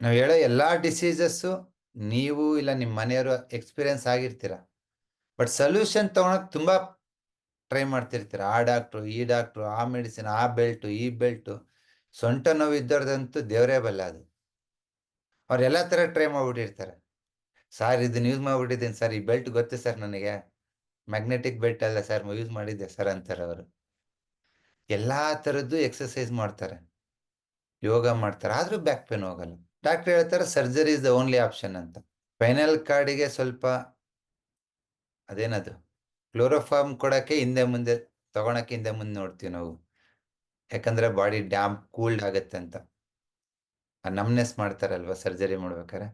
ನಾವು ಹೇಳೋ ಎಲ್ಲ ಡಿಸೀಸಸ್ಸು ನೀವು ಇಲ್ಲ ನಿಮ್ಮ ಮನೆಯವರು ಎಕ್ಸ್ಪೀರಿಯನ್ಸ್ ಆಗಿರ್ತೀರ. ಬಟ್ ಸೊಲ್ಯೂಷನ್ ತೊಗೊಳಕ್ಕೆ ತುಂಬ ಟ್ರೈ ಮಾಡ್ತಿರ್ತೀರ. ಆ ಡಾಕ್ಟ್ರು ಈ ಡಾಕ್ಟ್ರು ಆ ಮೆಡಿಸಿನ್ ಆ ಬೆಲ್ಟು ಈ ಬೆಲ್ಟು ಸೊಂಟ ನೋವು ಇದ್ದವ್ರದಂತೂ ದೇವರೇ ಬಲ್ಲ ಅದು. ಅವ್ರೆಲ್ಲ ಥರ ಟ್ರೈ ಮಾಡಿಬಿಟ್ಟಿರ್ತಾರೆ. ಸರ್ ಇದನ್ನು ಯೂಸ್ ಮಾಡಿಬಿಟ್ಟಿದ್ದೀನಿ ಸರ್, ಈ ಬೆಲ್ಟ್ ಗೊತ್ತು ಸರ್ ನನಗೆ. ಮ್ಯಾಗ್ನೆಟಿಕ್ ಬೆಲ್ಟ್ ಅಲ್ಲ ಸರ್ ಯೂಸ್ ಮಾಡಿದ್ದೆ ಸರ್, ಅಂತಾರೆ ಅವರು. ಎಲ್ಲ ಥರದ್ದು ಎಕ್ಸಸೈಸ್ ಮಾಡ್ತಾರೆ. ಯೋಗ ಮಾಡ್ತಾರೆ. ಆದರೂ ಬ್ಯಾಕ್ ಪೇನ್ ಹೋಗಲ್ಲ. ಡಾಕ್ಟರ್ ಹೇಳ್ತಾರೆ, surgery is the only option ಅಂತ. ಫೈನಲ್ ಕಾರ್ಡಿಗೆ ಸ್ವಲ್ಪ ಅದೇನದು, ಕ್ಲೋರೋಫಾರ್ಮ್ ಕೊಡೋಕ್ಕೆ ಹಿಂದೆ ಮುಂದೆ, ತಗೊಳಕ್ಕೆ ಹಿಂದೆ ಮುಂದೆ ನೋಡ್ತೀವಿ ನಾವು. ಯಾಕಂದ್ರೆ ಬಾಡಿ ಡ್ಯಾಮ್ ಕೂಲ್ಡ್ ಆಗುತ್ತೆ ಅಂತ. ನಮ್ನೆಸ್ ಮಾಡ್ತಾರಲ್ವ ಸರ್ಜರಿ ಮಾಡ್ಬೇಕಾರೆ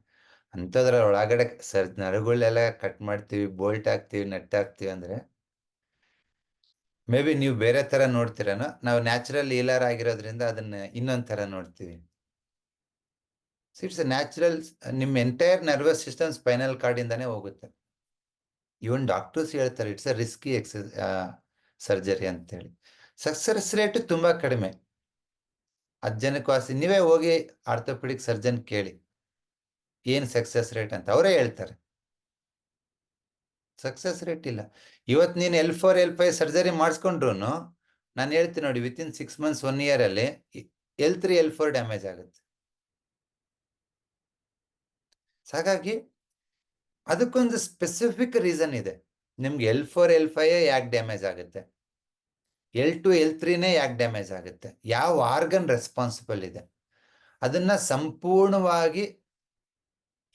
ಅಂಥದ್ರ ಒಳಗಡೆ ಸರ್, ನರಗಳೆಲ್ಲ ಕಟ್ ಮಾಡ್ತೀವಿ, ಬೋಲ್ಟ್ ಹಾಕ್ತೀವಿ, ನಟ್ ಹಾಕ್ತೀವಿ ಅಂದ್ರೆ ಮೇ ಬಿ ನೀವು ಬೇರೆ ತರ ನೋಡ್ತೀರನೋ, ನಾವು ನ್ಯಾಚುರಲ್ ಈಲರ್ ಆಗಿರೋದ್ರಿಂದ ಅದನ್ನ ಇನ್ನೊಂದು ತರ ನೋಡ್ತೀವಿ. ಇಟ್ಸ್ ನ್ಯಾಚುರಲ್ ನಿಮ್ಮ entire nervous system spinal cord ಇಂದಾನೆ ಹೋಗುತ್ತೆ. ಇವನ್ ಡಾಕ್ಟರ್ಸ್ ಹೇಳ್ತಾರೆ it's a risky ex surgery ಅಂತೇಳಿ. ಸಕ್ಸಸ್ ರೇಟ್ ತುಂಬಾ ಕಡಿಮೆ. ಹತ್ತು ಜನಕ್ಕೆ ವಾಸಿ ನೀವೇ ಹೋಗಿ ಆರ್ಥೋಪೆಡಿಕ್ ಸರ್ಜನ್ ಕೇಳಿ, ಏನು ಸಕ್ಸಸ್ ರೇಟ್ ಅಂತ. ಅವರೇ ಹೇಳ್ತಾರೆ. ಸಕ್ಸಸ್ ರೇಟ್ ಇಲ್ಲ. ಇವತ್ತು ನೀನು L four L five surgery ಮಾಡಿಸ್ಕೊಂಡ್ರು ನಾನು ಹೇಳ್ತೀನಿ ನೋಡಿ within six months one year ಅಲ್ಲಿ L three L four damage ಆಗುತ್ತೆ. ಹಾಗಾಗಿ ಅದಕ್ಕೊಂದು ಸ್ಪೆಸಿಫಿಕ್ ರೀಸನ್ ಇದೆ. ನಿಮ್ಗೆ ಎಲ್ ಫೋರ್ ಎಲ್ ಫೈವ್ ಯಾಕೆ ಡ್ಯಾಮೇಜ್ ಆಗುತ್ತೆ? ಎಲ್ ಟು ಎಲ್ ತ್ರೀನೇ ಯಾಕೆ ಡ್ಯಾಮೇಜ್ ಆಗುತ್ತೆ? ಯಾವ ಆರ್ಗನ್ ರೆಸ್ಪಾನ್ಸಿಬಲ್ ಇದೆ? ಅದನ್ನ ಸಂಪೂರ್ಣವಾಗಿ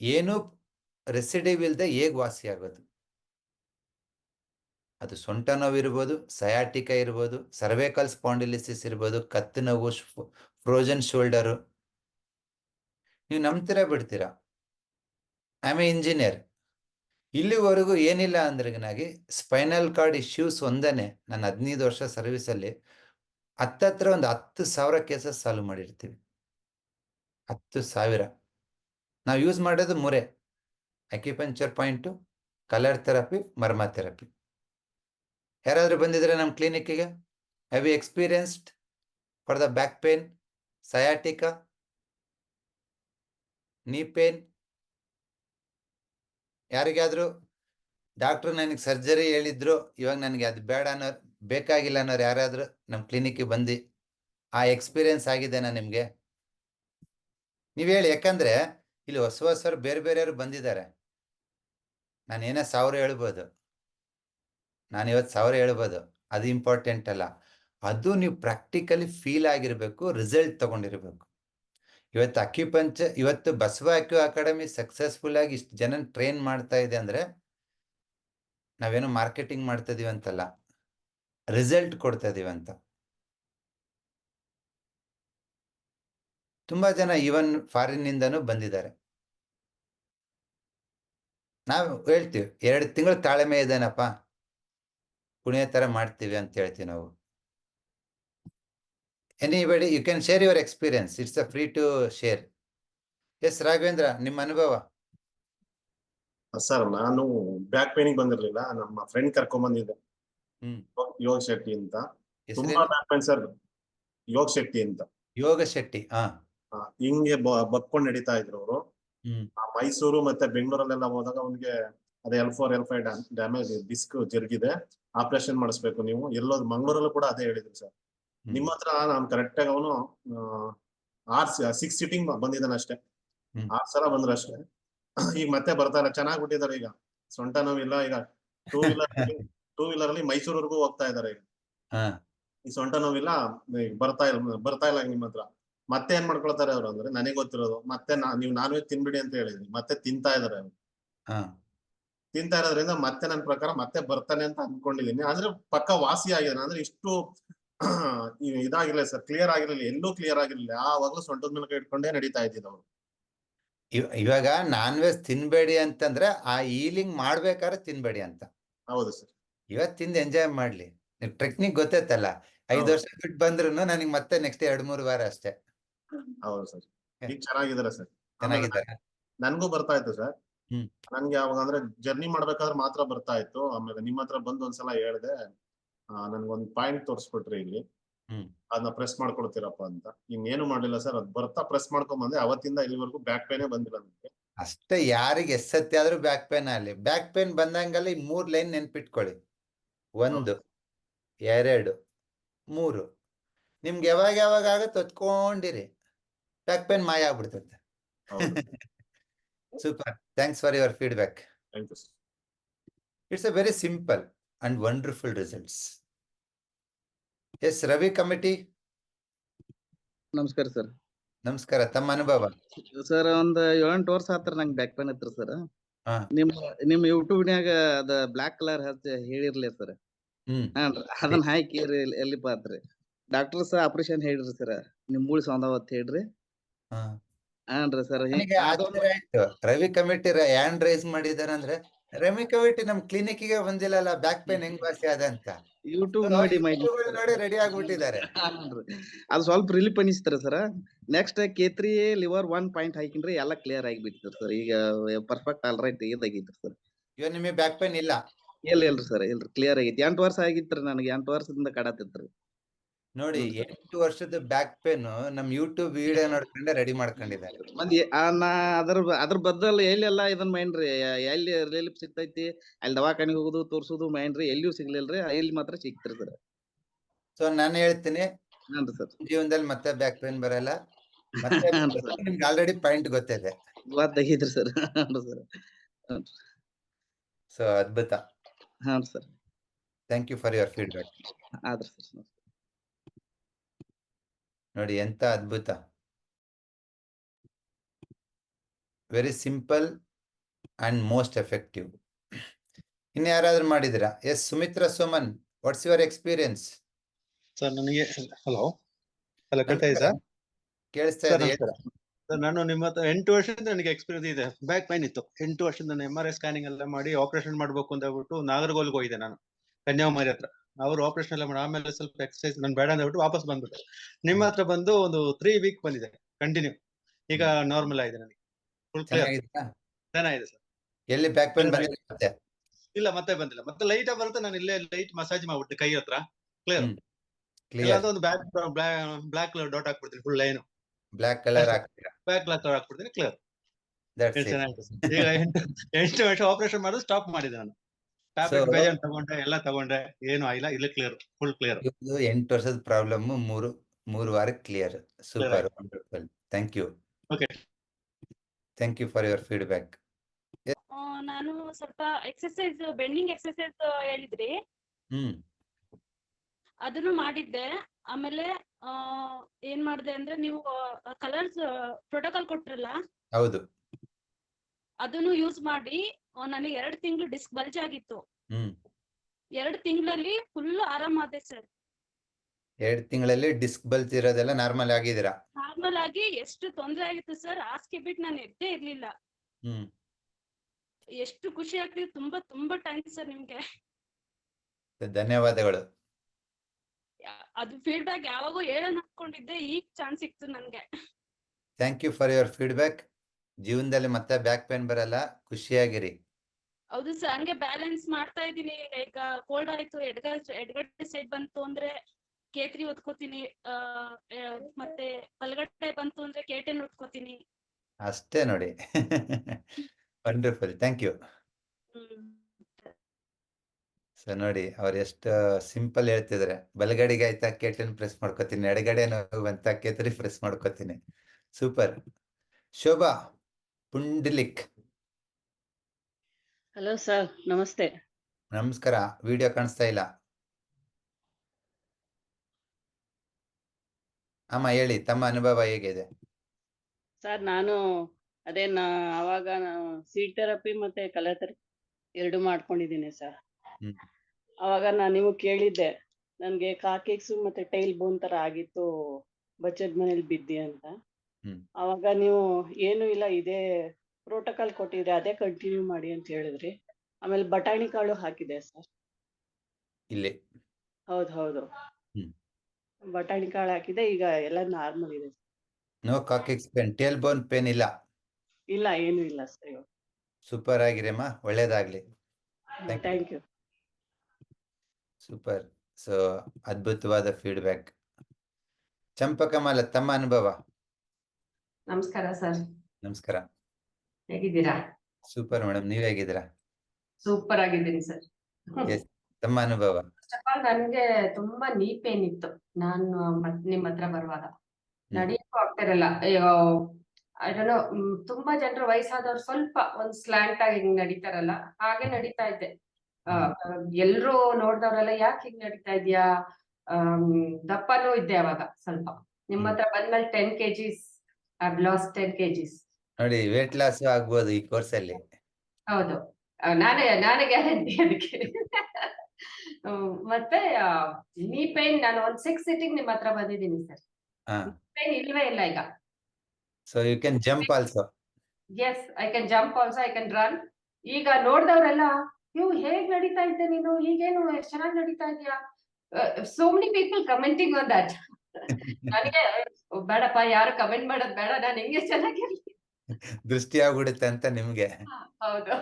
ಏನು ರೆಸಿಡಿವ್ ಇಲ್ಲದೆ ಹೇಗೆ ವಾಸಿ ಆಗೋದು? ಅದು ಸೊಂಟ ನೋವು ಇರ್ಬೋದು ಸಯಾಟಿಕ ಇರ್ಬೋದು ಸರ್ವೇಕಲ್ ಸ್ಪಾಂಡಿಲಿಸಿಸ್ ಇರ್ಬೋದು, ಕತ್ತು ನೋವು ಫ್ರೋಜನ್ ಶೋಲ್ಡರು ನೀವು ನಂಬ್ತೀರಾ ಬಿಡ್ತೀರಾ? ಐ ಎ ಇಂಜಿನಿಯರ್ ಇಲ್ಲಿವರೆಗೂ ಏನಿಲ್ಲ ಅಂದ್ರಗನಾಗಿ ಸ್ಪೈನಲ್ ಕಾರ್ಡ್ ಇಶ್ಯೂಸ್ ಒಂದನೇ ನನ್ನ ಹದಿನೈದು ವರ್ಷ ಸರ್ವಿಸಲ್ಲಿ ಹತ್ತತ್ರ ಒಂದು ಹತ್ತು ಸಾವಿರ ಕೇಸಸ್ ಸಾಲ್ವ್ ಮಾಡಿರ್ತೀವಿ. ಹತ್ತು ಸಾವಿರ. ನಾವು ಯೂಸ್ ಮಾಡೋದು ಮೂರೇ. Acupuncture point colour therapy marma therapy ಯಾರಾದರೂ ಬಂದಿದ್ರೆ ನಮ್ಮ ಕ್ಲಿನಿಕ್ಕಿಗೆ have you experienced for the back pain sciatica knee pain ಯಾರಿಗಾದ್ರೂ ಡಾಕ್ಟ್ರು ನನಗೆ ಸರ್ಜರಿ ಹೇಳಿದ್ರು, ಇವಾಗ ನನಗೆ ಅದು ಬೇಡ ಅನ್ನೋ, ಬೇಕಾಗಿಲ್ಲ ಅನ್ನೋರು ಯಾರಾದರೂ ನಮ್ಮ ಕ್ಲಿನಿಕ್ಗೆ ಬಂದು ಆ ಎಕ್ಸ್ಪೀರಿಯನ್ಸ್ ನಾನು ನಿಮಗೆ. ನೀವು ಹೇಳಿ, ಯಾಕಂದರೆ ಇಲ್ಲಿ ಹೊಸ ಹೊಸರು ಬೇರೆ ಬೇರೆಯವರು ಬಂದಿದ್ದಾರೆ. ನಾನು ಏನೇ ಸಾವಿರ ಹೇಳ್ಬೋದು. ನಾನು ಇವತ್ತು ಸಾವಿರ ಹೇಳ್ಬೋದು. ಅದು ಇಂಪಾರ್ಟೆಂಟ್ ಅಲ್ಲ. ಅದು ನೀವು ಪ್ರಾಕ್ಟಿಕಲಿ ಫೀಲ್ ಆಗಿರಬೇಕು ರಿಸಲ್ಟ್ ತಗೊಂಡಿರ್ಬೇಕು. ಇವತ್ತು ಅಕ್ಯುಪಂಚ ಇವತ್ತು ಬಸವ ಅಕ್ಕಿ ಅಕಾಡೆಮಿ ಸಕ್ಸಸ್ಫುಲ್ ಆಗಿ ಇಷ್ಟು ಜನ ಟ್ರೈನ್ ಮಾಡ್ತಾ ಇದೆ ಅಂದ್ರೆ ನಾವೇನೋ ಮಾರ್ಕೆಟಿಂಗ್ ಮಾಡ್ತಾ ಇದೀವಿ ಅಂತಲ್ಲ ರಿಸಲ್ಟ್ ಕೊಡ್ತಾ ಇದೀವಿ ಅಂತ. ತುಂಬಾ ಜನ ಈವನ್ ಫಾರಿನ್ ನಿಂದನೂ ಬಂದಿದ್ದಾರೆ. ನಾವು ಹೇಳ್ತೀವಿ, ಎರಡು ತಿಂಗಳು ತಾಳ್ಮೆ ಇದೇನಪ್ಪ, ಪುಣ್ಯ ಥರ ಮಾಡ್ತೀವಿ ಅಂತ ಹೇಳ್ತೀವಿ ನಾವು. Anybody you can share your experience it's a free to share S Raghavendra ನಿಮ್ಮ ಅನುಭವ. ಸರ್ ನಾನು ಬ್ಯಾಕ್ ಪೇನಿಗೆ ಬಂದಿರ್ಲಿಲ್ಲ. ನಮ್ಮ ಫ್ರೆಂಡ್ ಕರ್ಕೊಂಡ್ ಬಂದಿದ್ದೆ. ಯೋಗ ಶೆಟ್ಟಿ ಅಂತ. ತುಂಬಾ back pain sir Yog Shetty ಅಂತ. ಯೋಗ ಶೆಟ್ಟಿ ಹಿಂಗೆ ಬಕ್ಕೊಂಡ್ ನಡೀತಾ ಇದ್ರು ಅವರು. ಮೈಸೂರು ಮತ್ತೆ ಬೆಂಗಳೂರಲ್ಲೆಲ್ಲ ಹೋದಾಗ ಅವ್ನಿಗೆ ಅದೇ L four L five damage disc ಜರುಗಿದೆ ಆಪರೇಷನ್ ಮಾಡಿಸ್ಬೇಕು ನೀವು. ಎಲ್ಲೋದ್ ಮಂಗಳೂರಲ್ಲೂ ಕೂಡ ಅದೇ ಹೇಳಿದ್ರು ಸರ್. ನಿಮ್ಮ ಹತ್ರ ನಾನು ಕರೆಕ್ಟ್ ಆಗಿ ಅವನು ಆರ್ ಸಿಕ್ಸ್ ಸಿಟಿಂಗ್ ಬಂದಿದ್ದಾನೆ ಅಷ್ಟೇ. ಆರ್ ಸಲ ಬಂದ್ರ ಅಷ್ಟೇ. ಈಗ ಮತ್ತೆ ಬರ್ತಾ ಇಲ್ಲ ಚೆನ್ನಾಗ್ ಬಿಟ್ಟಿದ್ದಾರೆ ಈಗ. ಸೊಂಟ ನೋವಿಲ್ಲ ಈಗ ಟೂ ವೀಲರ್ ಟೂ ವೀಲರ್ ಅಲ್ಲಿ ಮೈಸೂರ್ವರೆಗೂ ಹೋಗ್ತಾ ಇದಾರೆ ಈಗ. ಈ ಸೊಂಟ ನೋವಿಲ್ಲ ಈಗ ಬರ್ತಾ ಇಲ್ಲ ಬರ್ತಾ ಇಲ್ಲ ನಿಮ್ಮ ಹತ್ರ. ಮತ್ತೆ ಏನ್ ಮಾಡ್ಕೊಳ್ತಾರೆ ಅವ್ರು ಅಂದ್ರೆ ನನಗೆ ಗೊತ್ತಿರೋದು ಮತ್ತೆ ನೀವು ನಾನ್ ವೆಜ್ ತಿನ್ಬಿಡಿ ಅಂತ ಹೇಳಿದ್ರಿ ಮತ್ತೆ ತಿಂತಾ ಇದಾರೆ ಅವ್ರು. ತಿಂತಾ ಇರೋದ್ರಿಂದ ಮತ್ತೆ ನನ್ನ ಪ್ರಕಾರ ಮತ್ತೆ ಬರ್ತಾನೆ ಅಂತ ಅನ್ಕೊಂಡಿದೀನಿ ಅಂದ್ರೆ ಪಕ್ಕ ವಾಸಿ ಆಗಿದೆ ಅಂದ್ರೆ ಇಷ್ಟು ಇದಾಗಿರ್ಲಿಲ್ಲ ಸರ್ ಕ್ಲಿಯರ್ ಆಗಿರ್ಲಿಲ್ಲ ಎಲ್ಲೂ ಕ್ಲಿಯರ್ ಆಗಿರ್ಲಿಲ್ಲ. ಆವಾಗಲೂ ಸೊಂಟದ ಮೇಲೆ ಇಟ್ಕೊಂಡೇ ನಡೀತಾ ಇದ್ದಿದ್ದು ಅವ್ರು. ಇವಾಗ ನಾನ್ ವೆಜ್ ತಿನ್ಬೇಡಿ ಅಂತಂದ್ರೆ ಆ ಈಲಿಂಗ್ ಮಾಡ್ಬೇಕಾದ್ರೆ ತಿನ್ಬೇಡಿ ಅಂತ. ಹೌದು ಸರ್. ಇವತ್ ತಿಂದು ಎಂಜಾಯ್ ಮಾಡ್ಲಿ. ಟೆಕ್ನಿಕ್ ಗೊತ್ತೈತಲ್ಲ? ಐದು ವರ್ಷ ಬಿಟ್ಟು ಬಂದ್ರು ನನಗೆ ಮತ್ತೆ ನೆಕ್ಸ್ಟ್ ಎರಡ್ ಮೂರು ವಾರ ಅಷ್ಟೇ. ಹೌದು ಸರ್. ಈಗ ಚೆನ್ನಾಗಿದ್ದಾರೆ ಸರ್? ಚೆನ್ನಾಗಿದ್ದಾರೆ. ನನ್ಗೂ ಬರ್ತಾ ಇತ್ತು ಸರ್. ಹ್ಮ್. ನನ್ಗೆ ಅವಾಗ ಅಂದ್ರೆ ಜರ್ನಿ ಮಾಡ್ಬೇಕಾದ್ರೆ ಮಾತ್ರ ಬರ್ತಾ ಇತ್ತು. ಆಮೇಲೆ ನಿಮ್ಮ ಹತ್ರ ಬಂದು ಒಂದ್ಸಲ ಹೇಳ್ದೆ. ನನ್ಗೊಂದ್ ಪಾಯಿಂಟ್ ತೋರಿಸ್ಬಿಟ್ರಿ ಇಲ್ಲಿ. ಹ್ಮ್. ಅದನ್ನ ಪ್ರೆಸ್ ಮಾಡ್ಕೊಡ್ತೀರಪ್ಪ ಅಂತ. ಇನ್ನೇನು ಮಾಡಿಲ್ಲ ಸರ್ ಅದ್ ಬರ್ತಾ ಪ್ರೆಸ್ ಮಾಡ್ಕೊಂಡ್ ಬಂದೆ. ಅವತ್ತಿಂದ ಇಲ್ಲಿವರೆಗೂ ಬ್ಯಾಕ್ ಪೇನೆ ಬಂದಿಲ್ಲ ನನಗೆ. ಅಷ್ಟೇ ಯಾರಿಗೆ ಎಸ್ಸತ್ತಿ ಸತಿ ಆದ್ರೂ ಬ್ಯಾಕ್ ಪೇನ್ ಆಗಲಿ. ಬ್ಯಾಕ್ ಪೇನ್ ಬಂದಂಗಲ್ಲ ಈ ಮೂರ್ ಲೈನ್ ನೆನ್ಪಿಟ್ಕೊಳ್ಳಿ. ಒಂದು ಎರಡು ಮೂರು. ನಿಮ್ಗೆ ಯಾವಾಗ ಯಾವಾಗ ಆಗತ್ತೆ ಹೊತ್ಕೊಂಡಿರಿ ಬ್ಯಾಕ್ ಪೇನ್ ಮಾಯ ಆಗ್ಬಿಡ್ತೈತೆ. Super thanks for your feedback it's a very simple and wonderful results S Ravi committee ನಮಸ್ಕಾರ ಸರ್ ನಮಸ್ಕಾರ ತಮ್ಮ ಅನುಭವ. ಸರ್ ಒಂದ್ ಏಳೆಂಟು ವರ್ಷ ಆತ್ರ ನಂಗೆ ಬ್ಯಾಕ್ ಪೇನ್ ಇತ್ತು ಸರ್ ಹಾ. ನಿಮ್ ನಿಮ್ ಯೂಟ್ಯೂಬ್ನ್ಯಾಗ ಅದ ಬ್ಲಾಕ್ ಕಲರ್ ಹಚ್ಚಿ ಹೇಳಿರ್ಲಿ ಸರ್ ಹ್ಮ್. ಹಾನ್ರಿ ಅದನ್ನ ಹಾಕಿ ಎಲ್ಲಿ ಪಾತ್ರಿ ಡಾಕ್ಟರ್ಸ್ ಆಪರೇಷನ್ ಹೇಳ್ರಿ ಸರ್ ನಿಮ್ ಮೂಳಿ ಸೌಂದವತ್ ಹೇಳ್ರಿ. ಹಾ. ಹಾನ್ರಿ ಸರ್ ನನಗೆ ಆಶ್ಚರ್ಯ ಆಯ್ತು. ರವಿ ಕಮಿಟಿ ಹ್ಯಾಂಡ್ ರೈಸ್ ಮಾಡಿದಾರೆ ಅಂದ್ರೆ ರವಿ ಕಮಿಟಿ ನಮ್ ಕ್ಲಿನಿಕ್ಗೆ ಬಂದಿಲ್ಲಲ್ಲ ಬ್ಯಾಕ್ ಪೇನ್ ಹೆಂಗ್ ವಾಸಿ ಅದ ಅಂತ. ಯೂಟ್ಯೂಬ್ ನೋಡಿ YouTube ನೋಡಿ ರೆಡಿ ಆಗ್ಬಿಟ್ಟಿದ್ದಾರೆ. ಅದು ಸ್ವಲ್ಪ ರಿಲೀಫ್ ಅನಿಸ್ತಾರ ಸರ್ ನೆಕ್ಸ್ಟ್ ಕೇತ್ರಿ ಲಿವರ್ ಒನ್ ಪಾಯಿಂಟ್ ಹಾಕಿನ್ರಿ ಎಲ್ಲ ಕ್ಲಿಯರ್ ಆಗಿಬಿಡ್ತೀರಿ ಸರ್ ಈಗ ಪರ್ಫೆಕ್ಟ್ ಆಲ್ ರೈಟ್ ಇದಾಗೈತ್ರಿ ಸರ್ ಇವಾಗ ನಿಮಗೆ ಬ್ಯಾಕ್ ಪೇನ್ ಇಲ್ಲ. ಇಲ್ಲ ಇಲ್ರಿ ಸರ್ ಇಲ್ರಿ ಕ್ಲಿಯರ್ ಆಗೈತಿ. ಎಂಟು ವರ್ಷ ಆಗಿತ್ತು ನನಗೆ ಎಂಟು ವರ್ಷದಿಂದ ಕಡತಿತ್ರಿ ನೋಡಿ. ಎಂಟು ವರ್ಷದ ಬ್ಯಾಕ್ ಪೇನ್ ನಮ್ ಯೂಟ್ಯೂಬ್ ವಿಡಿಯೋ ನೋಡ್ಕೊಂಡೆ ರೆಡಿ ಮಾಡ್ಕೊಂಡಿದ್ದಾರೆ. ಮಂದಿ ಆ ನಾ ಅದ್ರ ಅದ್ರ ಬದಲ್ ಎಲ್ಲೆಲ್ಲ ಇದನ್ ಮೈನ್ರಿ ಎಲ್ಲಿ ರಿಲೀಫ್ ಸಿಗ್ತೈತಿ? ಅಲ್ಲಿ ದವಾಖಾನಿಗೆ ಹೋಗುದು ತೋರ್ಸುದು ರೀ? ಎಲ್ಲಿಯೂ ಸಿಗ್ಲಿಲ್ರಿ? ಇಲ್ಲಿ ಮಾತ್ರ ಸಿಕ್ತ್ರಿ ಸರ್ ಸೊ ನಾನು ಹೇಳ್ತೀನಿ. ಹಾನ್ರಿ ಸರ್ ಜೀವನದಲ್ಲಿ ಮತ್ತೆ ಬ್ಯಾಕ್ ಪೇನ್ ಬರಲ್ಲ. ಮತ್ತೆ ಹಾನ್ರಿ ನಿಮ್ಗೆ ಆಲ್ರೆಡಿ ಪಾಯಿಂಟ್ ಗೊತ್ತಿದೆ. ಗೊತ್ತಾಗೈತ್ರಿ ಸರ್ ಹಾನ್ರಿ ಸರ್ ಸೊ ಅದ್ಭುತ. ಹಾನ್ sir thank you for your feedback ಆದ್ರಿ ಸರ್ ನೋಡಿ ಎಂತ ಅದ್ಭುತ. Very simple and most effective ಇನ್ನು ಯಾರಾದ್ರೂ ಮಾಡಿದಿರಾ yes Sumitra Suman what's your experience sir ನನಗೆ ಹಲೋ? ಹಲೋ ಕೇಳ್ತಾ ಇದೆ ಸರ್ ಕೇಳಿಸ್ತಾ ಇದೆ ಸರ್ ನಾನು ನಿಮ್ಮ ಹತ್ರ ಎಂಟು ವರ್ಷದಿಂದ ನನಗೆ ಎಕ್ಸ್ಪೀರಿಯನ್ಸ್ ಇದೆ. ಬ್ಯಾಕ್ ಪೈನ್ ಇತ್ತು. ಎಂಟು ವರ್ಷದಿಂದ ನಾನು ಎಂ ಆರ್ ಐ ಸ್ಕ್ಯಾನಿಂಗ್ ಎಲ್ಲ ಮಾಡಿ ಆಪರೇಷನ್ ಮಾಡಬೇಕು ಅಂತ ಹೇಳ್ಬಿಟ್ಟು ನಾಗರಗೋಲ್ಗೆ ಹೋಗಿದ್ದೆ ನಾನು. ಕನ್ಯಾಕುಮಾರಿ ಹತ್ರ. ಅವರು ಆಪರೇಷನ್ ಎಲ್ಲ ಮಾಡಿ ಆಮೇಲೆ ಸ್ವಲ್ಪ ಎಕ್ಸಸೈಸ್ ನಾನು ಬೇಡ ಅಂತ ಹೇಳ್ಬಿಟ್ಟು ವಾಪಸ್ ಬಂದ್ಬಿಟ್ಟೆ. ನಿಮ್ಮ ಹತ್ರ ಬಂದು ಒಂದು ತ್ರೀ ವೀಕ್ ಬಂದಿದೆ ಕಂಟಿನ್ಯೂ ಈಗ ನಾರ್ಮಲ್ ಆಗಿದೆ ನನಗೆ. ಫುಲ್ ಕ್ಲಿಯರ್ ಚೆನ್ನಾಗಿದೆ ಸರ್ ಎಲ್ಲಿ ಬ್ಯಾಕ್ ಪೇನ್ ಮತ್ತೆ? ಇಲ್ಲ ಮತ್ತೆ ಬಂದಿಲ್ಲ. ಮತ್ತೆ ಲೈಟ್ ಬರುತ್ತೆ ನಾನು ಇಲ್ಲೇ ಲೈಟ್ ಮಸಾಜ್ ಮಾಡ್ಬಿಟ್ಟೆ ಕೈ ಹತ್ರ. ಕ್ಲಿಯರ್ ಒಂದು ಬ್ಯಾಕ್ ಬ್ಲಾಕ್ ಕಲರ್ ಡಾಟ್ ಹಾಕ್ಬಿಡ್ತೀನಿ ಫುಲ್ ಲೈನ್ ಬ್ಲಾಕ್ ಕಲರ್ ಹಾಕ್ತೀರಾ? ಬ್ಲಾಕ್ ಕಲರ್ ಹಾಕ್ಬಿಡ್ತೀನಿ ಕ್ಲಿಯರ್ ಈಗ ಎಂಟು ಎಂಟು ವರ್ಷ ಆಪರೇಷನ್ ಮಾಡಿದ್ರೆ ಸ್ಟಾಪ್ ಮಾಡಿದೆ ನಾನು. ಟ್ಯಾಬ್ಲೆಟ್ So- ಬೇಜಾನ್ ತಗೊಂಡೆ ಎಲ್ಲ ತಗೊಂಡೆ ಏನು ಆಯಿಲ್ಲ ಇಲ್ಲ ಕ್ಲಿಯರ್ ಫುಲ್ ಕ್ಲಿಯರ್ ಇದು ಎಂಟು ವರ್ಷದ ಪ್ರಾಬ್ಲಮ್ ಮೂರು ಮೂರು ವಾರ clear super wonderful thank you okay thank you for your feedback ನಾನು ಸ್ವಲ್ಪ ಎಕ್ಸರ್ಸೈಸ್ ಬೆಂಡಿಂಗ್ ಎಕ್ಸರ್ಸೈಸ್ ಹೇಳಿದ್ರಿ. ಹ್ಮ್. ಅದನ್ನು ಮಾಡಿದ್ದೆ. ಆಮೇಲೆ ಆ ಏನ್ ಮಾಡಿದೆ ಅಂದ್ರೆ ನೀವು ಕಲರ್ಸ್ ಪ್ರೋಟೋಕಾಲ್ ಕೊಟ್ರಲ್ಲ? ಹೌದು. ಅದನ್ನು ಯೂಸ್ ಮಾಡಿ ನನಗೆ ಎರಡ್ ತಿಂಗಳು ಡಿಸ್ಕ್ ಬಲ್ಜ್ ಆಗಿತ್ತು. ಹ್ಮ್. ಎರಡು ತಿಂಗಳಲ್ಲಿ ಫುಲ್ ಆರಾಮಾದೆ ಸರ್ ಎರಡ್ ತಿಂಗಳಲ್ಲಿ ಡಿಸ್ಕ್ ಬಲ್ಜ್ ಇರೋದೆಲ್ಲ ನಾರ್ಮಲ್ ಆಗಿದ್ದೀರಾ? ನಾರ್ಮಲ್ ಆಗಿ ಎಷ್ಟು ತೊಂದ್ರೆ ಆಗಿತ್ತು ಸರ್ ಹಾಸಿಗೆ ಬಿಟ್ಟು ನಾನು ಎದ್ದೇ ಇರ್ಲಿಲ್ಲ. ಹ್ಮ್. ಎಷ್ಟು ಖುಷಿ ಆಗ್ತಿದೆ ತುಂಬಾ ತುಂಬಾ ಥ್ಯಾಂಕ್ಸ್ ಸರ್ ನಿಮ್ಗೆ. ಧನ್ಯವಾದಗಳು. ಅದು ಫೀಡ್ಬ್ಯಾಕ್ ಯಾವಾಗೂ ಹೇಳೋಣ ಅನ್ಕೊಂಡಿದ್ದೆ ಈಗ ಚಾನ್ಸ್ ಸಿಕ್ತು ನನಗೆ. Thank you for your feedback ಜೀವನದಲ್ಲಿ ಮತ್ತೆ ಬ್ಯಾಕ್ ಪೇನ್ ಬರಲ್ಲ ಖುಷಿಯಾಗಿರಿ. ಹೌದು ಸರ್ ಹಂಗೆ ಬ್ಯಾಲೆನ್ಸ್ ಮಾಡ್ತಾ ಇದ್ದೀನಿ. ಈಗ ಕೋಲ್ಡ್ ಆಯ್ತು ಎಡ್ಗಡ್ ಎಡ್ಗಡೆ ಸೈಡ್ ಬಂತು ಅಂದ್ರೆ ಕೇತ್ರಿ ಒತ್ಕೋತೀನಿ ಮತ್ತೆ ಬಲಗಡೆ ಬಂತು ಅಂದ್ರೆ ಕೇಟೆನ್ ಒತ್ಕೋತೀನಿ ಅಷ್ಟೇ ನೋಡಿ. Wonderful thank you sir so ನೋಡಿ ಅವ್ರು ಎಷ್ಟು ಸಿಂಪಲ್ ಹೇಳ್ತಿದ್ರೆ. ಬಲಗಡೆಗೆ ಆಯ್ತಾ ಕೇಟನ್ ಪ್ರೆಸ್ ಮಾಡ್ಕೋತೀನಿ ಎಡಗಡೆ ಅಂತ ಕೇತರಿ ಪ್ರೆಸ್ ಮಾಡ್ಕೋತೀನಿ. Super Shobha Pundlik. Hello sir ನಮಸ್ತೆ. ನಮಸ್ಕಾರ. ವಿಡಿಯೋ ಕಾಣಿಸ್ತಾ ಇಲ್ಲ. ಅಮ್ಮ ಹೇಳಿ. ತಮ್ಮ ಅನುಭವ ಹೇಗಿದೆ? ಸರ್ ನಾನು ಅದೇ ನಾ ಅವಾಗ ಸೀಟ್ ಥೆರಪಿ ಮತ್ತೆ ಕಲರ್ ಥೆರಪಿ ಎರಡು ಮಾಡ್ಕೊಂಡಿದ್ದೀನಿ ಸರ್ ಹ್ಮ್. ಅವಾಗ ನಾನು ನಿಮಗೆ ಕೇಳಿದ್ದೆ. ನನಗೆ ಕಾಕೇಕ್ಸ್ ಮತ್ತೆ ಟೈಲ್ ಬೋನ್ ತರ ಆಗಿತ್ತು. ಬಚ್ಚದ ಮನೇಲಿ ಬಿದ್ದಿ ಅಂತ. ಹ್ಮ್. ಅವಾಗ ನೀವು ಏನು ಇಲ್ಲ ಇದೇ ಪ್ರೋಟೋಕಾಲ್ ಕೊಟ್ಟಿದ್ರೆ ಅದೇ ಕಂಟಿನ್ಯೂ ಮಾಡಿ ಅಂತ ಹೇಳಿದ್ರಿ. ಆಮೇಲೆ ಬಟಾಣಿ ಕಾಳು ಹಾಕಿದೆ ಸರ್ ಇಲ್ಲಿ? ಹೌದು ಹೌದು. ಬಟಾಣಿ ಕಾಳು ಹಾಕಿದೆ ಈಗ ಎಲ್ಲ ನಾರ್ಮಲ್ ಇದೆ no coccyx pain tail bone pain ಇಲ್ಲ? ಇಲ್ಲ ಏನು ಇಲ್ಲ ಸರ್ ಇವಾಗ. ಸೂಪರ್ ಆಗಿರಮ್ಮ ಒಳ್ಳೇದಾಗ್ಲಿ. Thank you. Thank you super so ಅದ್ಭುತವಾದ ಫೀಡ್ಬ್ಯಾಕ್ ಚಂಪಕಮಾಲ ತಮ್ಮ ಅನುಭವ? ನಮಸ್ಕಾರ ಸರ್ ನಮಸ್ಕಾರ. ಹೇಗಿದ್ದೀರಾ? ಸೂಪರ್ ಮೇಡಮ್ ನೀವ್ ಹೇಗಿದ್ದೀರಾ? ಸೂಪರ್ ಆಗಿದ್ದೀನಿ ಸರ್ Yes. ತಮ್ಮ ಅನುಭವ? ಫಸ್ಟ್ ಆಫ್ ಆಲ್ ನನ್ಗೆ ತುಂಬಾ ನೀ ಪೇನ್ ಇತ್ತು. ನಾನು ಮತ್ ನಿಮ್ ಹತ್ರ ಬರುವಾಗ. ನಡಿಯಕ್ಕೂ ಆಗ್ತಿರಲ್ಲ. ಅಯ್ಯೋ ಅದನ್ನು ತುಂಬಾ ಜನರು ವಯಸ್ಸಾದವ್ರು ಸ್ವಲ್ಪ ಒಂದ್ ಸ್ಲ್ಯಾಂಟ್ ಆಗಿ ಹಿಂಗ್ ನಡೀತಾರಲ್ಲ ಹಾಗೆ ನಡೀತಾ ಇದ್ದೆ ಎಲ್ರು ನೋಡ್ದವ್ರೆಲ್ಲ ಯಾಕೆ ಹಿಂಗ್ ನಡೀತಾ ಇದ್ಯಾ? ಆಮ್, ದಪ್ಪನೂ ಇದ್ದೆ ಅವಾಗ ಸ್ವಲ್ಪ. ನಿಮ್ಮ ಹತ್ರ ಬಂದ್ಮೇಲೆ ten kgs I lost ten kgs ನೋಡಿ ವೇಟ್ ಲಾಸ್ ಆಗ್ಬೋದು ಈ ಕೋರ್ಸ್ ಅಲ್ಲಿ. ಹೌದು. ನಾನೇ ನಾನೇ ಗ್ಯಾರಂಟಿ ಅದಕ್ಕೆ. ಮತ್ತೆ ನೀ ಪೇನ್ ನಾನು ಒಂದ್ ಸಿಕ್ಸ್ ಸೀಟಿಂಗ್ ನಿಮ್ ಹತ್ರ ಬಂದಿದ್ದೀನಿ ಸರ್. ಪೇನ್ ಇಲ್ವೇ ಇಲ್ಲ ಈಗ. So you can jump also yes I can jump also I can run ಈಗ ನೋಡ್ದವ್ರೆಲ್ಲ ನೀವು ಹೇಗ್ ನಡೀತಾ ಇದ್ದೆ ನೀನು? ಈಗೇನು ಎಷ್ಟ್ ಚೆನ್ನಾಗಿ ನಡೀತಾ ಇದೆಯಾ? So many people commenting on that ನನಗೆ ಬೇಡಪ್ಪ ಯಾರು ಕಮೆಂಟ್ ಮಾಡೋದ್ ಬೇಡ ನಾನು ಹೆಂಗೆ ಚೆನ್ನಾಗಿರ್ಲಿ? ದೃಷ್ಟಿ ಆಗ್ಬಿಡುತ್ತೆ ಅಂತ ನಿಮ್ಗೆ. ಹೌದು.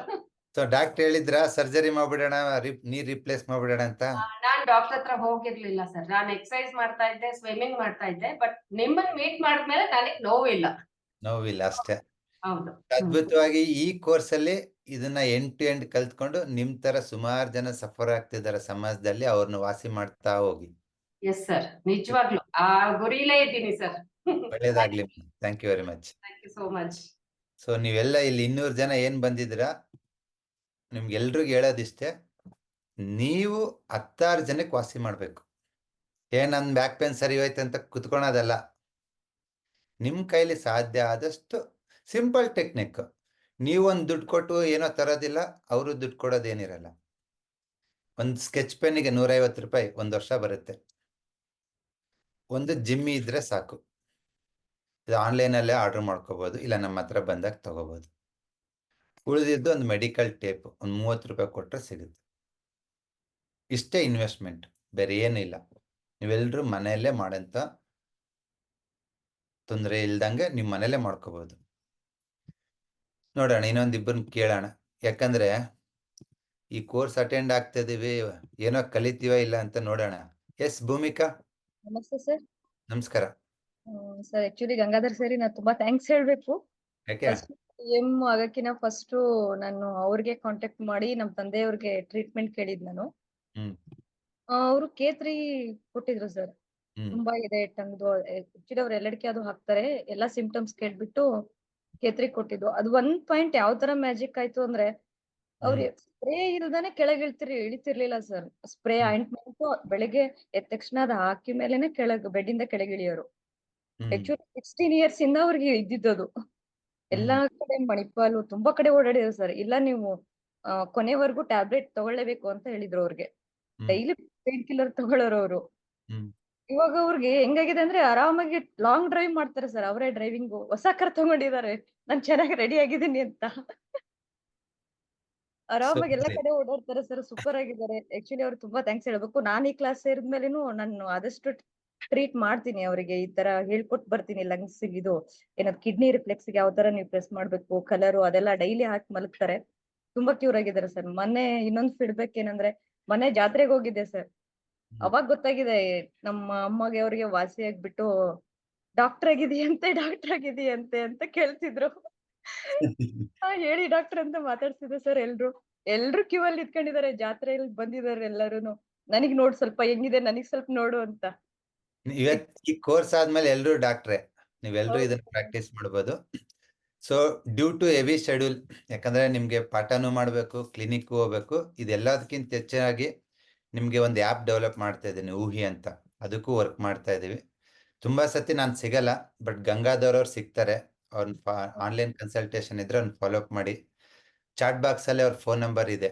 ಸೊ ಡಾಕ್ಟರ್ ಹೇಳಿದ್ರ ಸರ್ಜರಿ ಮಾಡ್ಬಿಡೋಣ ನೀ ನೀರ್ ರಿಪ್ಲೇಸ್ ಮಾಡ್ಬಿಡೋಣ ಅಂತ? ನಾನ್ ಡಾಕ್ಟರ್ ಹತ್ರ ಹೋಗಿರ್ಲಿಲ್ಲ ಸರ್ ನಾನು ಎಕ್ಸರ್ಸೈಸ್ ಮಾಡ್ತಾ ಇದ್ದೆ ಸ್ವಿಮ್ಮಿಂಗ್ ಮಾಡ್ತಾ ಇದ್ದೆ ಬಟ್ ನಿಮ್ಮನ್ನ ಮೀಟ್ ಮಾಡಿದ್ಮೇಲೆ ನನಗೆ ನೋವಿಲ್ಲ. ನೋವಿಲ್ಲ ಅಷ್ಟೇ. ಹೌದು. ಅದ್ಭುತವಾಗಿ ಈ ಕೋರ್ಸ್ ಅಲ್ಲಿ ಇದನ್ನ ಎಂಡ್ ಟು ಎಂಡ್ ಕಲ್ತ್ಕೊಂಡು ನಿಮ್ ತರ ಸುಮಾರು ಜನ ಸಫರ್ ಆಗ್ತಿದ್ದಾರೆ ಸಮಾಜದಲ್ಲಿ ಅವ್ರನ್ನ ವಾಸಿ ಮಾಡ್ತಾ ಹೋಗಿ. ಎಸ್ ಸರ್ ನಿಜವಾಗ್ಲು. ಆ ಗುರಿಲೇ ಇದ್ದೀನಿ ಸರ್ ಒಳ್ಳೇದಾಗ್ಲಿ thank you very much thank you so much so ನೀವೆಲ್ಲ ಇಲ್ಲಿ ಇನ್ನೂರು ಜನ ಏನ್ ಬಂದಿದ್ದೀರಾ? ನಿಮ್ಗೆಲ್ರಿಗೂ ಹೇಳೋದಿಷ್ಟೇ, ನೀವು ಹತ್ತಾರು ಜನಕ್ಕೆ ವಾಸಿ ಮಾಡಬೇಕು. ಏ ನನ್ನ ಬ್ಯಾಕ್ ಪೇನ್ ಸರಿ ಹೋಯ್ತು ಅಂತ ಕುತ್ಕೊಳೋದಲ್ಲ. ನಿಮ್ಮ ಕೈಲಿ ಸಾಧ್ಯ ಆದಷ್ಟು ಸಿಂಪಲ್ ಟೆಕ್ನಿಕ್. ನೀವೊಂದು ದುಡ್ಡು ಕೊಟ್ಟು ಏನೋ ತರೋದಿಲ್ಲ, ಅವರು ದುಡ್ಡು ಕೊಡೋದೇನಿರಲ್ಲ. ಒಂದು ಸ್ಕೆಚ್ ಪೆನ್ನಿಗೆ ನೂರೈವತ್ತು ರೂಪಾಯಿ ಒಂದು ವರ್ಷ ಬರುತ್ತೆ. ಒಂದು ಜಿಮ್ಮಿ ಇದ್ರೆ ಸಾಕು. ಇದು ಆನ್ಲೈನಲ್ಲೇ ಆರ್ಡರ್ ಮಾಡ್ಕೋಬೋದು ಇಲ್ಲ ನಮ್ಮ ಹತ್ರ ಬಂದಾಗ ತೊಗೋಬೋದು. ಉಳಿದಿದ್ದು ಒಂದು ಮೆಡಿಕಲ್ ಟೇಪ್ ಒಂದು ಮೂವತ್ತು ರೂಪಾಯಿ ಕೊಟ್ಟರೆ ಸಿಗುತ್ತೆ. ಇಷ್ಟೇ ಇನ್ವೆಸ್ಟ್ಮೆಂಟ್ ಬೇರೆ ಏನಿಲ್ಲ. ನೀವೆಲ್ಲರೂ ಮನೆಯಲ್ಲೇ ಮಾಡೋಂಥ ತೊಂದರೆ ಇಲ್ದಂಗೆ ನಿಮ್ಮ ಮನೆಯಲ್ಲೇ ಮಾಡ್ಕೋಬೋದು. ನೋಡೋಣ ಇನ್ನೊಂದಿಬ್ಬರನ್ನ ಕೇಳೋಣ. ಯಾಕಂದ್ರೆ ಈ ಕೋರ್ಸ್ ಅಟೆಂಡ್ ಆಗ್ತಾ ಇದೀವಿ ಏನೋ ಕಲಿತೀವ ಇಲ್ಲ ಅಂತ ನೋಡೋಣ. ಎಸ್ ಭೂಮಿಕಾ. ನಮಸ್ತೆ ಸರ್. ನಮಸ್ಕಾರ. ಸರ್. ಆಕ್ಚುಲಿ ಗಂಗಾಧರ್ ಸರಿ ನಾನು ತುಂಬಾ ಥ್ಯಾಂಕ್ಸ್ ಹೇಳ್ಬೇಕು. ಯಾಕೆ? ಎಂ ಆಗಕ್ಕಿನ ಫಸ್ಟ್ ನಾನು ಅವ್ರಿಗೆ ಕಾಂಟ್ಯಾಕ್ಟ್ ಮಾಡಿ ನಮ್ ತಂದೆಯವ್ರಿಗೆ ಟ್ರೀಟ್ಮೆಂಟ್ ಕೇಳಿದ್ ನಾನು. ಹ್ಮ್. ಅವರು ಕೇತ್ರಿ ಕೊಟ್ಟಿದ್ರು ಸರ್ ಹ್ಮ್. ತುಂಬಾ ಇದೆ ಟಂಗ್ದು ಆಕ್ಚುಲಿ ಅವ್ರು ಎಲ್ಲಡಿಕೆ ಅದು ಹಾಕ್ತಾರೆ ಎಲ್ಲಾ ಸಿಂಪ್ಟಮ್ಸ್ ಕೇಳ್ಬಿಟ್ಟು ಕೇತ್ರಿ ಕೊಟ್ಟಿದ್ದು. ಅದು ಒಂದ್ ಪಾಯಿಂಟ್ ಯಾವ ತರ ಮ್ಯಾಜಿಕ್ ಆಯ್ತು ಅಂದ್ರೆ ಅವ್ರು ಸ್ಪ್ರೇ ಇಲ್ದಾನೆ ಕೆಳಗೆ ಇಳ್ತಿರ್ ಇಳಿತಿರ್ಲಿಲ್ಲ ಸರ್ ಸ್ಪ್ರೇ. ಆಯಿಂಟ್ಮೆಂಟ್ ಬೆಳಿಗ್ಗೆ ಎದ್ದ ತಕ್ಷಣ ಅದ್ ಹಾಕಿ ಮೇಲೆನೆ ಕೆಳಗ್ ಬೆಡ್ ಇಂದ ಕೆಳಗೆ ಇಳಿಯೋರು. ಆಕ್ಚುಲಿ ಸಿಕ್ಸ್ಟೀನ್ ಇಯರ್ಸ್ ಇಂದ ಅವ್ರಿಗೆ ಇದ್ದಿದ್ದದು ಎಲ್ಲಾ ಕಡೆ ಮಣಿಪಾಲು ತುಂಬಾ ಕಡೆ ಓಡಾಡಿದ್ರು ಸರ್. ಇಲ್ಲ ನೀವು ಕೊನೆವರೆಗೂ ಟ್ಯಾಬ್ಲೆಟ್ ತಗೊಳ್ಳೇಬೇಕು ಅಂತ ಹೇಳಿದ್ರು ಅವ್ರಿಗೆ. ಡೈಲಿ ಪೇನ್ ಕಿಲ್ಲರ್ ತಗೊಳ್ಳೋರು ಅವರು. ಇವಾಗ ಅವ್ರಿಗೆ ಹೆಂಗಾಗಿದೆ ಅಂದ್ರೆ ಆರಾಮಾಗಿ ಲಾಂಗ್ ಡ್ರೈವ್ ಮಾಡ್ತಾರೆ ಸರ್. ಅವರೇ ಡ್ರೈವಿಂಗ್ ಹೊಸ ಕಾರ್ ತಗೊಂಡಿದ್ದಾರೆ. ನಾನ್ ಚೆನ್ನಾಗಿ ರೆಡಿ ಆಗಿದ್ದೀನಿ ಅಂತ. ಆರಾಮಾಗಿ ಎಲ್ಲಾ ಕಡೆ ಓಡಾಡ್ತಾರೆ ಸರ್. ಸೂಪರ್ ಆಗಿದ್ದಾರೆ. ಆಕ್ಚುಲಿ ಅವ್ರು ತುಂಬಾ ಥ್ಯಾಂಕ್ಸ್ ಹೇಳ್ಬೇಕು. ನಾನ್ ಈ ಕ್ಲಾಸ್ ಸೇರಿದ್ಮೇಲೆನು ನಾನು ಆದಷ್ಟು ಟ್ರೀಟ್ ಮಾಡ್ತೀನಿ ಅವರಿಗೆ ಈ ತರ ಹೇಳ್ಕೊಟ್ ಬರ್ತೀನಿ ಲಂಗ್ಸ್ ಇದು. ಏನದ್ ಕಿಡ್ನಿ ರಿಫ್ಲೆಕ್ಸ್ ಯಾವ ತರ ನೀವು ಪ್ರೆಸ್ ಮಾಡ್ಬೇಕು ಕಲರು ಅದೆಲ್ಲ ಡೈಲಿ ಹಾಕಿ ಮಲಗ್ತಾರೆ. ತುಂಬಾ ಕ್ಯೂರ್ ಆಗಿದ್ದಾರೆ ಸರ್. ಮೊನ್ನೆ ಇನ್ನೊಂದ್ ಫೀಡ್ಬ್ಯಾಕ್ ಏನಂದ್ರೆ ಮೊನ್ನೆ ಜಾತ್ರೆಗೆ ಹೋಗಿದ್ದೆ ಸರ್. ಅವಾಗ ಗೊತ್ತಾಗಿದೆ ನಮ್ಮ ಅಮ್ಮಗೆ ಅವ್ರಿಗೆ ವಾಸಿ ಆಗ್ಬಿಟ್ಟು ಡಾಕ್ಟರ್ ಆಗಿದೆಯಂತೆ ಡಾಕ್ಟರ್ ಆಗಿದೆಯಂತೆ ಅಂತ ಕೇಳ್ತಿದ್ರು. ಹೇಳಿ ಡಾಕ್ಟರ್ ಅಂತ ಮಾತಾಡ್ತಿದ್ದೆ ಸರ್ ಎಲ್ರು. ಎಲ್ರು ಕ್ಯೂ ಅಲ್ಲಿ ನಿಂತ್ಕೊಂಡಿದ್ದಾರೆ ಜಾತ್ರೆಯಲ್ಲಿ ಬಂದಿದ್ದಾರೆ ಎಲ್ಲರೂನು. ನನಗ್ ನೋಡ್ ಸ್ವಲ್ಪ ಹೆಂಗಿದೆ ನನಗ್ ಸ್ವಲ್ಪ ನೋಡು ಅಂತ. ಇವತ್ ಈ ಕೋರ್ಸ್ ಆದ್ಮೇಲೆ ಎಲ್ರು ಡಾಕ್ಟ್ರೆ ನೀವೆಲ್ರೂ. ಇದನ್ನ ಪ್ರಾಕ್ಟೀಸ್ ಮಾಡ್ಬೋದು. So due to heavy schedule ಯಾಕಂದ್ರೆ ನಿಮ್ಗೆ ಪಾಠನೂ ಮಾಡ್ಬೇಕು ಕ್ಲಿನಿಕ್ ಹೋಗ್ಬೇಕು ಇದೆಲ್ಲದಕ್ಕಿಂತ ಹೆಚ್ಚಾಗಿ ನಿಮ್ಗೆ ಒಂದು ಆ್ಯಪ್ ಡೆವಲಪ್ ಮಾಡ್ತಾ ಇದ್ದೀನಿ ಊಹಿ ಅಂತ. ಅದಕ್ಕೂ ವರ್ಕ್ ಮಾಡ್ತಾ ಇದೀವಿ ತುಂಬಾ ಸತಿ ನಾನು ಸಿಗಲ್ಲ ಬಟ್ ಗಂಗಾಧರ್ ಅವ್ರು ಸಿಗ್ತಾರೆ ಅವ್ರನ್ನ ಆನ್ಲೈನ್ ಕನ್ಸಲ್ಟೇಷನ್ ಇದ್ರೆ ಅವ್ನ ಫಾಲೋ ಅಪ್ ಮಾಡಿ. ಚಾಟ್ ಬಾಕ್ಸ್ ಅಲ್ಲಿ ಅವ್ರ ಫೋನ್ ನಂಬರ್ ಇದೆ.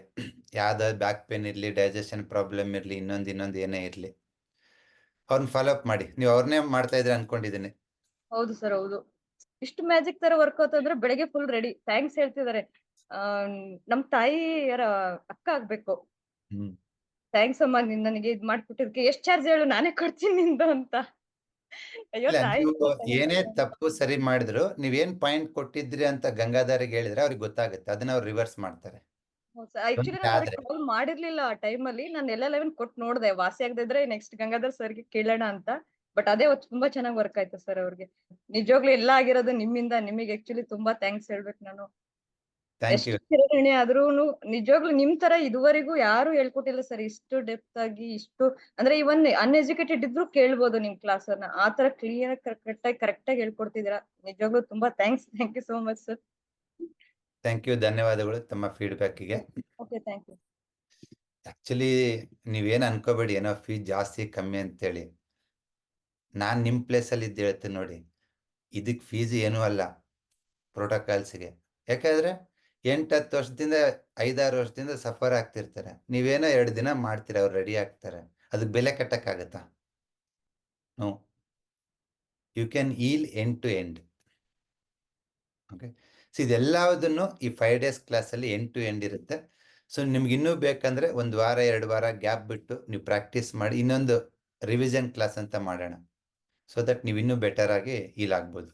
ಯಾವ್ದಾದ್ರು ಬ್ಯಾಕ್ ಪೇನ್ ಇರ್ಲಿ ಡೈಜೆಷನ್ ಪ್ರಾಬ್ಲಮ್ ಇರ್ಲಿ ಇನ್ನೊಂದು ಇನ್ನೊಂದು ಏನೇ ಇರ್ಲಿ. ಅವ್ರನ್ನ ಫಾಲೋ ಅಪ್ ಮಾಡಿ. ನೀವು ಅವ್ರನ್ನೇ ಮಾಡ್ತಾ ಇದ್ರೆ ಅನ್ಕೊಂಡಿದ್ದೀನಿ ಹೌದು ಸರ್ ಹೌದು. ಇಷ್ಟು ಮ್ಯಾಜಿಕ್ ತರ ವರ್ಕ್ ಅಂದ್ರೆ ಬೆಳಗ್ಗೆ ಫುಲ್ ರೆಡಿ ಥ್ಯಾಂಕ್ಸ್ ಹೇಳ್ತಿದ್ದಾರೆ ನಮ್ ತಾಯಿ ಅಕ್ಕ ಆಗ್ಬೇಕು. ಹ್ಮ್. ಥ್ಯಾಂಕ್ಸ್ ಅಮ್ಮ ನೀನ್ ನನಗೆ ಇದ್ ಮಾಡ್ಬಿಟ್ಟಿದ್ಕೆ ಎಷ್ಟ್ ಚಾರ್ಜ್ ಹೇಳು ನಾನೇ ಕೊಡ್ತೀನಿ ನಿಂದು ಅಂತ. ಅಯ್ಯೋ ಇಲ್ಲ ತಾಯಿ ನೀವು ಏನೇ ತಪ್ಪು ಸರಿ ಮಾಡಿದ್ರು ನೀವೇನ್ ಪಾಯಿಂಟ್ ಕೊಟ್ಟಿದ್ರಿ ಅಂತ ಗಂಗಾಧರಿಗೆ ಹೇಳಿದ್ರೆ ಅವ್ರಿಗೆ ಗೊತ್ತಾಗುತ್ತೆ. ಅದನ್ನ ಅವ್ರು ರಿವರ್ಸ್ ಮಾಡ್ತಾರೆ. ಆಕ್ಚುಲಿ. ಕಾಲ್ ಮಾಡಿರ್ಲಿಲ್ಲ ಆ ಟೈಮ್ ಅಲ್ಲಿ. ನಾನು ಎಲ್ಲ ಲೆವೆನ್ ಕೊಟ್ಟು ನೋಡ್ದೆ. ವಾಸಿ ಆಗದಿದ್ರೆ ನೆಕ್ಸ್ಟ್ ಗಂಗಾಧರ್ ಸರ್ಗೆ ಕೇಳೋಣ ಅಂತ. ಬಟ್ ಅದೇ ತುಂಬಾ ಚೆನ್ನಾಗಿ ವರ್ಕ್ ಆಯ್ತು ಸರ್ ಅವ್ರಿಗೆ. ನಿಜವಾಗ್ಲು ಎಲ್ಲ ಆಗಿರೋದು ನಿಮ್ಮಿಂದ. ನಿಮಗೆ ಆಕ್ಚುಲಿ ತುಂಬಾ ಥ್ಯಾಂಕ್ಸ್ ಹೇಳ್ಬೇಕು ನಾನು. ಕಿರಣಿ ಆದ್ರೂನು ನಿಜವಾಗ್ಲೂ ನಿಮ್ ತರ ಇದುವರೆಗೂ ಯಾರು ಹೇಳ್ಕೊಟ್ಟಿಲ್ಲ ಸರ್ ಇಷ್ಟು ಡೆಪ್ತ್ ಆಗಿ ಇಷ್ಟು ಅಂದ್ರೆ ಇವನ್ ಅನ್ಎಜುಕೇಟೆಡ್ ಇದ್ರು ಕೇಳ್ಬೋದು ನಿಮ್ ಕ್ಲಾಸ್ ಅನ್ನ. ಆ ತರ ಕ್ಲಿಯರ್ ಕರೆಕ್ಟ್ ಆಗಿ ಕರೆಕ್ಟ್ ಆಗಿ ಹೇಳ್ಕೊಡ್ತಿದೀರಾ ನಿಜವಾಗ್ಲೂ ತುಂಬಾ thanks thank you so much sir thank you ಧನ್ಯವಾದಗಳು ತಮ್ಮ ಫೀಡ್ಬ್ಯಾಕಿಗೆ ಆಕ್ಚುಲಿ ನೀವೇನು ಅನ್ಕೋಬೇಡಿ ಏನೋ ಫೀಸ್ ಜಾಸ್ತಿ ಕಮ್ಮಿ ಅಂತೇಳಿ. ನಾನು ನಿಮ್ಮ ಪ್ಲೇಸಲ್ಲಿ ಇದ್ದು ಹೇಳ್ತೀನಿ ನೋಡಿ. ಇದಕ್ಕೆ ಫೀಸ್ ಏನೂ ಅಲ್ಲ ಪ್ರೋಟೋಕಾಲ್ಸ್ಗೆ ಯಾಕಂದರೆ ಎಂಟು ಹತ್ತು ವರ್ಷದಿಂದ ಐದಾರು ವರ್ಷದಿಂದ ಸಫರ್ ಆಗ್ತಿರ್ತಾರೆ. ನೀವೇನೋ ಎರಡು ದಿನ ಮಾಡ್ತೀರ ಅವ್ರು ರೆಡಿ ಆಗ್ತಾರೆ. ಅದಕ್ಕೆ ಬೆಲೆ ಕಟ್ಟಕ್ಕಾಗತ್ತಾ? No you can heal end to end okay so ಇದೆಲ್ಲದನ್ನು ಈ ಫೈವ್ ಡೇಸ್ ಕ್ಲಾಸಲ್ಲಿ ಎಂಡ್ ಟು ಎಂಡ್ ಇರುತ್ತೆ. ಸೊ ನಿಮ್ಗೆ ಇನ್ನೂ ಬೇಕಂದ್ರೆ ಒಂದು ವಾರ, ಎರಡು ವಾರ ಗ್ಯಾಪ್ ಬಿಟ್ಟು ನೀವು ಪ್ರಾಕ್ಟೀಸ್ ಮಾಡಿ ಇನ್ನೊಂದು ರಿವಿಷನ್ ಕ್ಲಾಸ್ ಅಂತ ಮಾಡೋಣ. ಸೊ ದಟ್ ನೀವು ಇನ್ನೂ ಬೆಟರ್ ಆಗಿ ಈಲ್ ಆಗ್ಬೋದು.